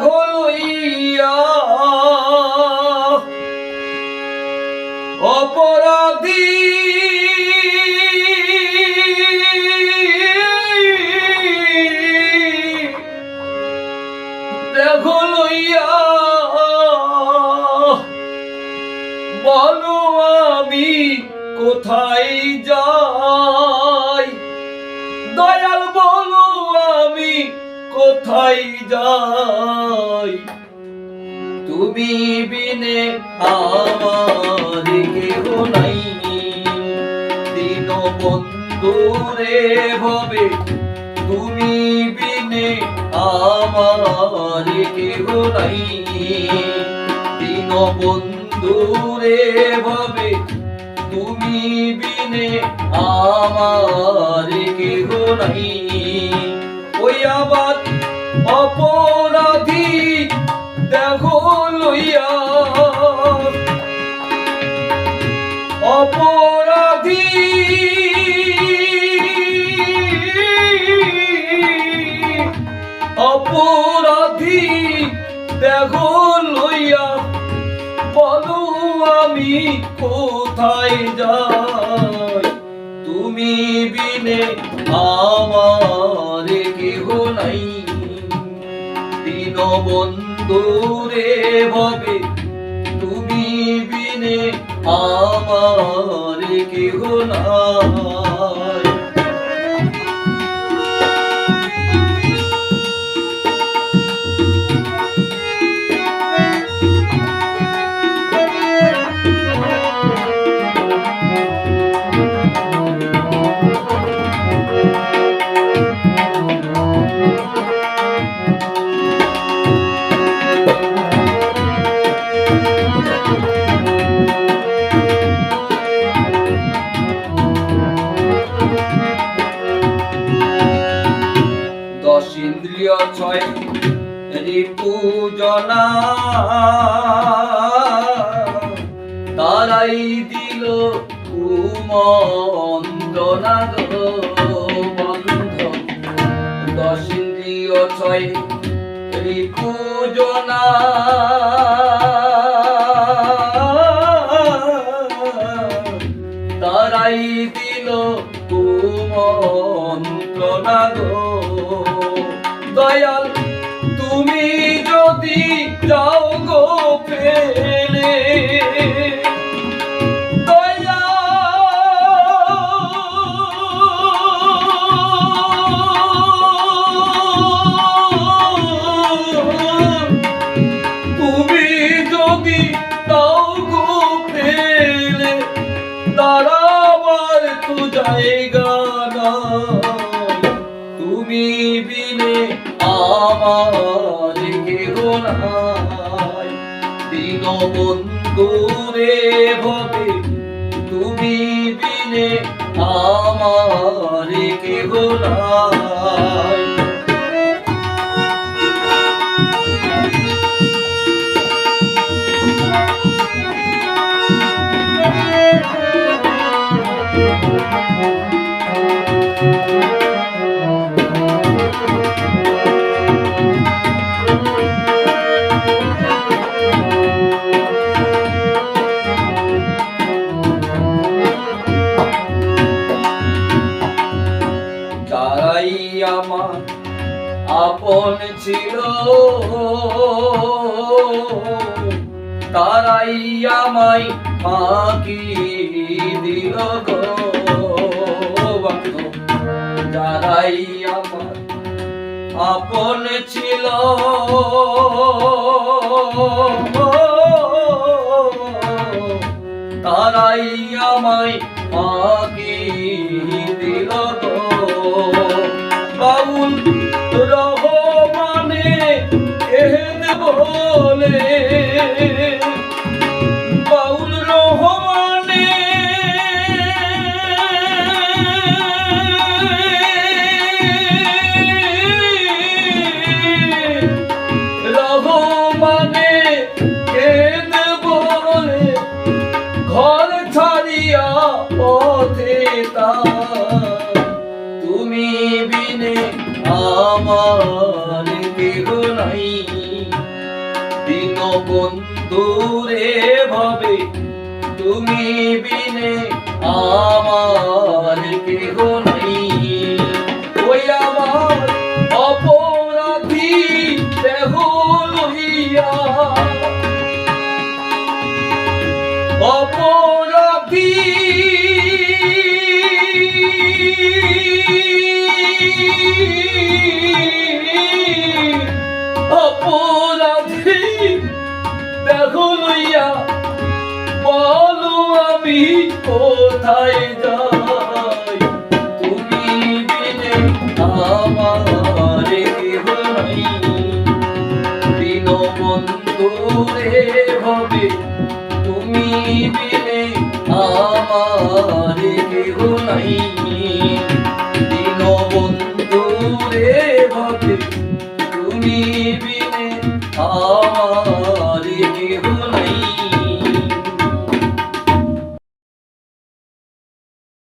লইয়া অপরাধী। লইয়া। বলো আমি কোথায় যাই? কোথায় যাই? তুমি বিনে আমার কেহ নাই। দিন বন্ধুরে ভবে তুমি বিনে আমার কেহ নাই। দিন বন্ধুরে ভবে তুমি বিনে আমার কেহ নাই। আবার অপরাধী দেখো লইয়া। অপরাধী অপরাধী দেখো লইয়া বলো আমি কোথায় যাই? তুমি বিনে আমার কেহ নাই। দিন বন্ধুরে ভবে তুমি বিনে আমার কেহ নাই। রিপুজনা তারাই দিল গো বন্ধ। দশ ছয় রিপুজনা তারাই দিল দয়াল তুমি যদি যাও গো পেলে তুমি যদি আমার কেহ নাই দিন বন্ধুরে ভবে তুমি বিনে আমার কেহ নাই তারাই আমায় ফাঁকি দিল গো আপন ছিল তারাই ফাঁকি বন্ধুরে ভাবে তুমি বিনে আমার কেহ নাই আমি কোথায় যাই? তুমি বিনে আমার দীনবন্ধু রে ভবে তুমি বিনে আমার তুমি